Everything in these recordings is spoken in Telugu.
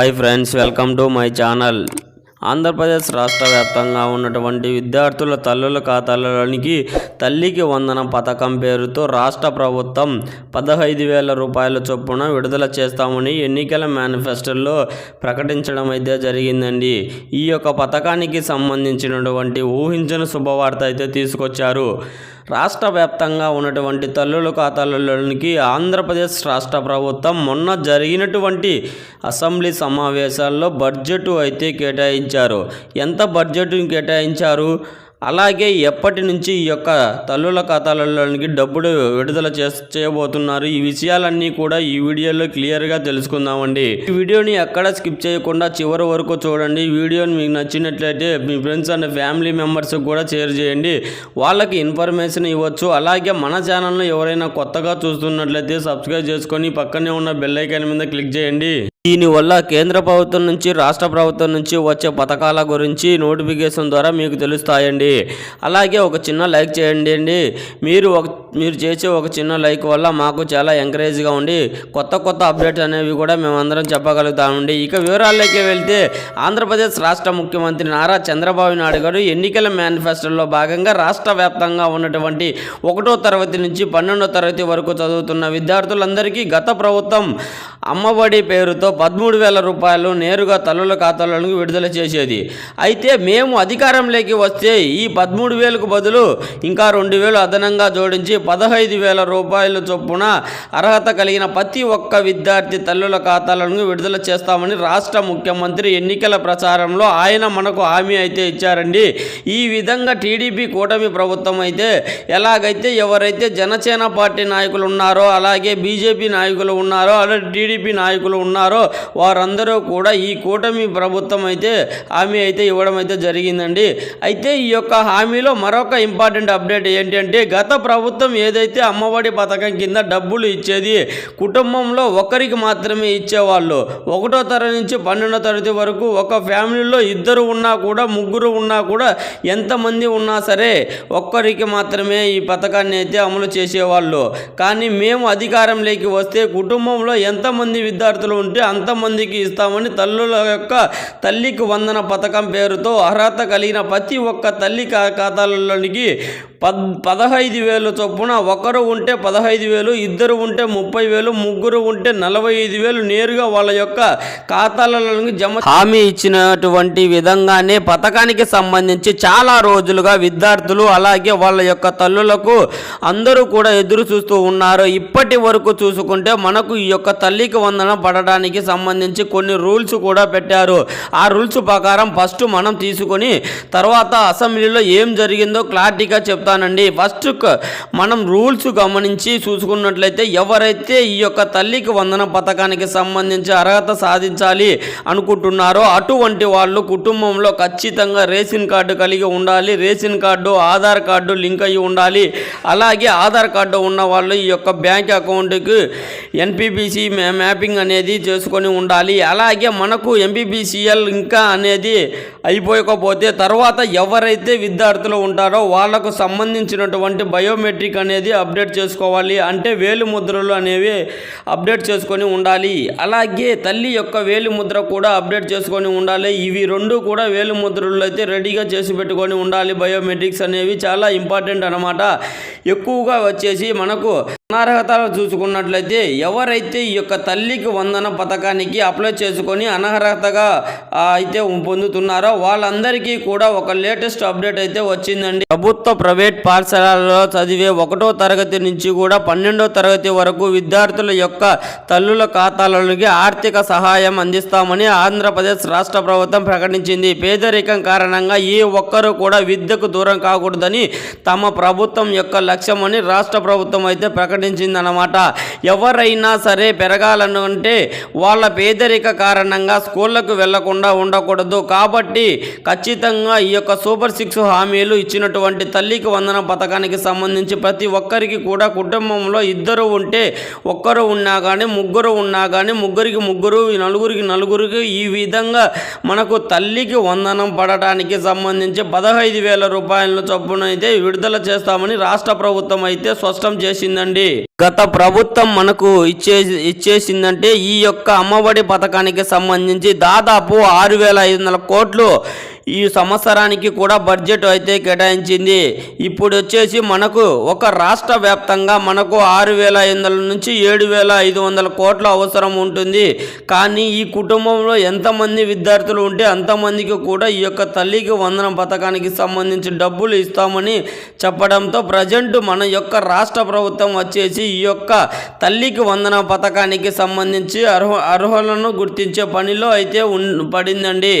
Hi friends welcome to my channel Andhra Pradesh రాష్ట్ర వ్యాప్తంగా ఉన్నటువంటి విద్యార్థుల తల్లుల ఖాతాలలోనికి తల్లికి వందన పథకం పేరుతో రాష్ట్ర ప్రభుత్వం పదహైదు వేల రూపాయల చొప్పున విడుదల చేస్తామని ఎన్నికల మేనిఫెస్టోలో ప్రకటించడం అయితే జరిగిందండి. ఈ యొక్క పథకానికి సంబంధించినటువంటి ఊహించిన శుభవార్త అయితే తీసుకొచ్చారు. రాష్ట్ర వ్యాప్తంగా ఉన్నటువంటి తల్లుల ఖాతాలలోనికి ఆంధ్రప్రదేశ్ రాష్ట్ర ప్రభుత్వం మొన్న జరిగినటువంటి అసెంబ్లీ సమావేశాల్లో బడ్జెట్ అయితే కేటాయించారు. ఎంత బడ్జెట్ కేటాయించారు? అలాగే ఎప్పటి నుంచి ఈ యొక్క తల్లుల ఖాతాలలోనికి డబ్బులు విడుదల చే చేయబోతున్నారు? ఈ విషయాలన్నీ కూడా ఈ వీడియోలో క్లియర్గా తెలుసుకుందామండి. ఈ వీడియోని ఎక్కడ స్కిప్ చేయకుండా చివరి వరకు చూడండి. వీడియోని మీకు నచ్చినట్లయితే మీ ఫ్రెండ్స్ అండ్ ఫ్యామిలీ మెంబర్స్కి కూడా షేర్ చేయండి. వాళ్ళకి ఇన్ఫర్మేషన్ ఇవ్వచ్చు. అలాగే మన ఛానల్ను ఎవరైనా కొత్తగా చూస్తున్నట్లయితే సబ్స్క్రైబ్ చేసుకొని పక్కనే ఉన్న బెల్ ఐకాన్ మీద క్లిక్ చేయండి. దీనివల్ల కేంద్ర ప్రభుత్వం నుంచి రాష్ట్ర ప్రభుత్వం నుంచి వచ్చే పథకాల గురించి నోటిఫికేషన్ ద్వారా మీకు తెలుస్తాయండి. అలాగే ఒక చిన్న లైక్ చేయండి అండి. మీరు ఒక మీరు చేసే ఒక చిన్న లైక్ వల్ల మాకు చాలా ఎంకరేజ్గా ఉండి కొత్త కొత్త అప్డేట్స్ అనేవి కూడా మేమందరం చెప్పగలుగుతామండి. ఇక వివరాల్లోకి వెళ్తే ఆంధ్రప్రదేశ్ రాష్ట్ర ముఖ్యమంత్రి నారా చంద్రబాబు నాయుడు గారు ఎన్నికల మేనిఫెస్టోలో భాగంగా రాష్ట్ర వ్యాప్తంగా ఉన్నటువంటి ఒకటో తరగతి నుంచి పన్నెండో తరగతి వరకు చదువుతున్న విద్యార్థులందరికీ గత ప్రభుత్వం అమ్మఒడి పేరుతో పదమూడు వేల రూపాయలు నేరుగా తల్లుల ఖాతాలోకి విడుదల చేసేది. అయితే మేము అధికారంలోకి వస్తే ఈ పదమూడు వేలకు బదులు ఇంకా రెండు వేలు అదనంగా జోడించి పదహైదు వేల రూపాయల చొప్పున అర్హత కలిగిన ప్రతి ఒక్క విద్యార్థి తల్లుల ఖాతాలను విడుదల చేస్తామని రాష్ట్ర ముఖ్యమంత్రి ఎన్నికల ప్రచారంలో ఆయన మనకు హామీ అయితే ఇచ్చారండి. ఈ విధంగా టీడీపీ కూటమి ప్రభుత్వం అయితే ఎలాగైతే ఎవరైతే జనసేన పార్టీ నాయకులు ఉన్నారో అలాగే బీజేపీ నాయకులు ఉన్నారో అలాగే టీడీపీ నాయకులు ఉన్నారో వారందరూ కూడా ఈ కూటమి ప్రభుత్వం అయితే హామీ అయితే ఇవ్వడం అయితే జరిగిందండి. అయితే ఈ యొక్క హామీలో మరొక ఇంపార్టెంట్ అప్డేట్ ఏంటంటే గత ప్రభుత్వం ఏదైతే అమ్మఒడి పథకం కింద డబ్బులు ఇచ్చేది కుటుంబంలో ఒకరికి మాత్రమే ఇచ్చేవాళ్ళు. ఒకటో తరగతి నుంచి పన్నెండో తరగతి వరకు ఒక ఫ్యామిలీలో ఇద్దరు ఉన్నా కూడా ముగ్గురు ఉన్నా కూడా ఎంతమంది ఉన్నా సరే ఒక్కరికి మాత్రమే ఈ పథకాన్ని అయితే అమలు చేసేవాళ్ళు. కానీ మేము అధికారంలోకి వస్తే కుటుంబంలో ఎంతమంది విద్యార్థులు ఉంటే అంతమందికి ఇస్తామని తల్లుల యొక్క తల్లికి వందన పథకం పేరుతో అర్హత కలిగిన ప్రతి ఒక్క తల్లి ఖాతాలలోనికి పద్ పదహైదు వేలు చొప్పున ఒకరు ఉంటే పదహైదు వేలు ఇద్దరు ఉంటే ముప్పై వేలు ముగ్గురు ఉంటే నలభై ఐదు వేలు నేరుగా వాళ్ళ యొక్క ఖాతాలలోకి జమ హామీ ఇచ్చినటువంటి విధంగానే పథకానికి సంబంధించి చాలా రోజులుగా విద్యార్థులు అలాగే వాళ్ళ యొక్క తల్లులకు అందరూ కూడా ఎదురు చూస్తూ ఉన్నారు. ఇప్పటి వరకు చూసుకుంటే మనకు ఈ యొక్క తల్లికి వందన పడడానికి సంబంధించి కొన్ని రూల్స్ కూడా పెట్టారు. ఆ రూల్స్ ప్రకారం ఫస్ట్ మనం తీసుకొని తర్వాత అసెంబ్లీలో ఏం జరిగిందో క్లారిటీగా చెప్తానండి. ఫస్ట్ మన మనం రూల్స్ గమనించి చూసుకున్నట్లయితే ఎవరైతే ఈ యొక్క తల్లికి వందన పథకానికి సంబంధించి అర్హత సాధించాలి అనుకుంటున్నారో అటువంటి వాళ్ళు కుటుంబంలో ఖచ్చితంగా రేషన్ కార్డు కలిగి ఉండాలి ration card Aadhaar card link అయ్యి ఉండాలి. అలాగే ఆధార్ కార్డు ఉన్న వాళ్ళు ఈ యొక్క బ్యాంక్ అకౌంట్కి ఎన్పిబిసి మ్యాపింగ్ అనేది చేసుకొని ఉండాలి. అలాగే మనకు ఎంపీబీసీఎల్ ఇంకా అనేది అయిపోయకపోతే తర్వాత ఎవరైతే విద్యార్థులు ఉంటారో వాళ్ళకు సంబంధించినటువంటి బయోమెట్రిక్ అనేది అప్డేట్ చేసుకోవాలి అంటే వేలు ముద్రలు అనేవి అప్డేట్ చేసుకొని ఉండాలి. అలాగే తల్లి యొక్క వేలు ముద్ర కూడా అప్డేట్ చేసుకొని ఉండాలి. ఇవి రెండు కూడా వేలు ముద్రలు అయితే రెడీగా చేసి పెట్టుకొని ఉండాలి. బయోమెట్రిక్స్ అనేవి చాలా ఇంపార్టెంట్ అన్నమాట. ఎక్కువగా వచ్చేసి మనకు అనర్హతలు చూసుకున్నట్లయితే ఎవరైతే ఈ యొక్క తల్లికి వందన పథకానికి అప్లై చేసుకొని అనర్హతగా అయితే పొందుతున్నారో వాళ్ళందరికీ కూడా ఒక లేటెస్ట్ అప్డేట్ అయితే వచ్చిందండి. ప్రభుత్వ ప్రైవేట్ పాఠశాలలో చదివే ఒకటో తరగతి నుంచి కూడా పన్నెండో తరగతి వరకు విద్యార్థుల యొక్క తల్లుల ఖాతాలలోకి ఆర్థిక సహాయం అందిస్తామని ఆంధ్రప్రదేశ్ రాష్ట్ర ప్రభుత్వం ప్రకటించింది. పేదరికం కారణంగా ఏ ఒక్కరూ కూడా విద్యకు దూరం కాకూడదని తమ ప్రభుత్వం యొక్క లక్ష్యమని రాష్ట్ర ప్రభుత్వం అయితే ప్రకటించింది. అన్నమాట ఎవరైనా సరే పెరగాలనుకుంటే వాళ్ళ పేదరిక కారణంగా స్కూళ్ళకు వెళ్ళకుండా ఉండకూడదు. కాబట్టి ఖచ్చితంగా ఈ యొక్క సూపర్ సిక్స్ హామీలు ఇచ్చినటువంటి తల్లికి వందన పథకానికి సంబంధించి ప్రతి ఒక్కరికి కూడా కుటుంబంలో ఇద్దరు ఉంటే ఒక్కరు ఉన్నా కానీ ముగ్గురు ఉన్నా కానీ ముగ్గురికి ముగ్గురు నలుగురికి నలుగురికి ఈ విధంగా మనకు తల్లికి వందనం పడటానికి సంబంధించి పదహైదు వేల రూపాయల చొప్పున అయితే విడుదల చేస్తామని రాష్ట్ర ప్రభుత్వం అయితే స్పష్టం చేసిందండి. గత ప్రభుత్వం మనకు ఇచ్చే ఇచ్చేసిందంటే ఈ యొక్క అమ్మఒడి పథకానికి సంబంధించి దాదాపు ఆరు వేల ఐదు వందల కోట్లు ఈ సంవత్సరానికి కూడా బడ్జెట్ అయితే కేటాయించింది. ఇప్పుడు వచ్చేసి మనకు ఒక రాష్ట్ర వ్యాప్తంగా మనకు ఆరు వేల ఐదు వందల నుంచి ఏడు వేల ఐదు వందల కోట్ల అవసరం ఉంటుంది. కానీ ఈ కుటుంబంలో ఎంతమంది విద్యార్థులు ఉంటే అంతమందికి కూడా ఈ యొక్క తల్లికి వందనం పథకానికి సంబంధించి డబ్బులు ఇస్తామని చెప్పడంతో ప్రజెంట్ మన యొక్క రాష్ట్ర ప్రభుత్వం వచ్చేసి ఈ యొక్క తల్లికి వందన పథకానికి సంబంధించి అర్హ అర్హులను గుర్తించే పనిలో అయితే ఉన్ పడిందండి.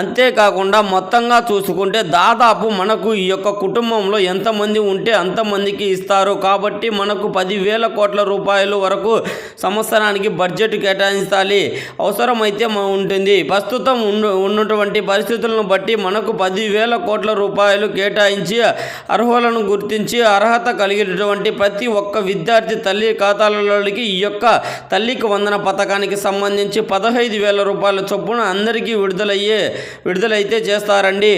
అంతేకాకుండా మొత్తంగా చూసుకుంటే దాదాపు మనకు ఈ యొక్క కుటుంబంలో ఎంతమంది ఉంటే అంతమందికి ఇస్తారు. కాబట్టి మనకు పదివేల కోట్ల రూపాయలు వరకు సంవత్సరానికి బడ్జెట్ కేటాయించాలి అవసరమైతే ఉంటుంది. ప్రస్తుతం ఉన్నటువంటి పరిస్థితులను బట్టి మనకు పదివేల కోట్ల రూపాయలు కేటాయించి అర్హులను గుర్తించి అర్హత కలిగినటువంటి ప్రతి ఒక్క విద్యార్థి తల్లి ఖాతాలలోకి ఈ యొక్క తల్లికి వందన పథకానికి సంబంధించి పదహైదు వేల రూపాయల చొప్పున అందరికీ విడుదలయ్యే విడుదలైతే చేస్తారండి.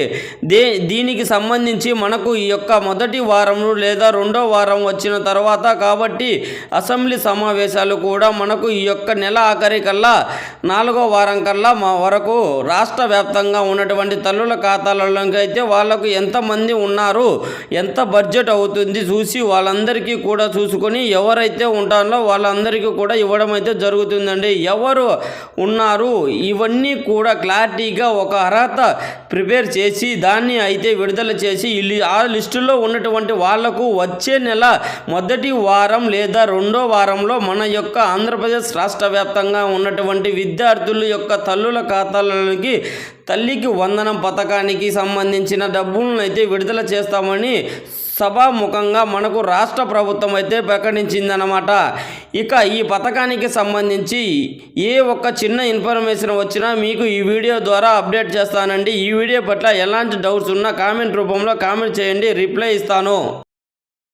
దే దీనికి సంబంధించి మనకు ఈ యొక్క మొదటి వారం లేదా రెండో వారం వచ్చిన తర్వాత కాబట్టి అసెంబ్లీ సమావేశాలు కూడా మనకు ఈ యొక్క నెల ఆఖరి కల్లా నాలుగో వారం కల్లా మా వరకు రాష్ట్ర వ్యాప్తంగా ఉన్నటువంటి తల్లుల ఖాతాలలోకి అయితే వాళ్ళకు ఎంతమంది ఉన్నారు ఎంత బడ్జెట్ అవుతుంది చూసి వాళ్ళందరికీ కూడా చూసుకొని ఎవరైతే ఉంటారో వాళ్ళందరికీ కూడా ఇవ్వడం అయితే జరుగుతుందండి. ఎవరు ఉన్నారు ఇవన్నీ కూడా క్లారిటీగా ఒక అర్హత ప్రిపేర్ చేసి దాన్ని అయితే విడుదల చేసి ఆ లిస్టులో ఉన్నటువంటి వాళ్ళకు వచ్చే నెల మొదటి వారం లేదా రెండో వారంలో మన యొక్క ఆంధ్రప్రదేశ్ రాష్ట్ర వ్యాప్తంగా ఉన్నటువంటి విద్యార్థుల యొక్క తల్లుల ఖాతాలలోకి తల్లికి వందనం పథకానికి సంబంధించిన డబ్బులను అయితే విడుదల చేస్తామని సభాముఖంగా మనకు రాష్ట్ర ప్రభుత్వం అయితే ప్రకటించిందనమాట ఇక ఈ పథకానికి సంబంధించి ఏ ఒక్క చిన్న ఇన్ఫర్మేషన్ వచ్చినా మీకు ఈ వీడియో ద్వారా అప్డేట్ చేస్తానండి. ఈ వీడియో పట్ల ఎలాంటి డౌట్స్ ఉన్నా కామెంట్ రూపంలో కామెంట్ చేయండి. రిప్లై ఇస్తాను.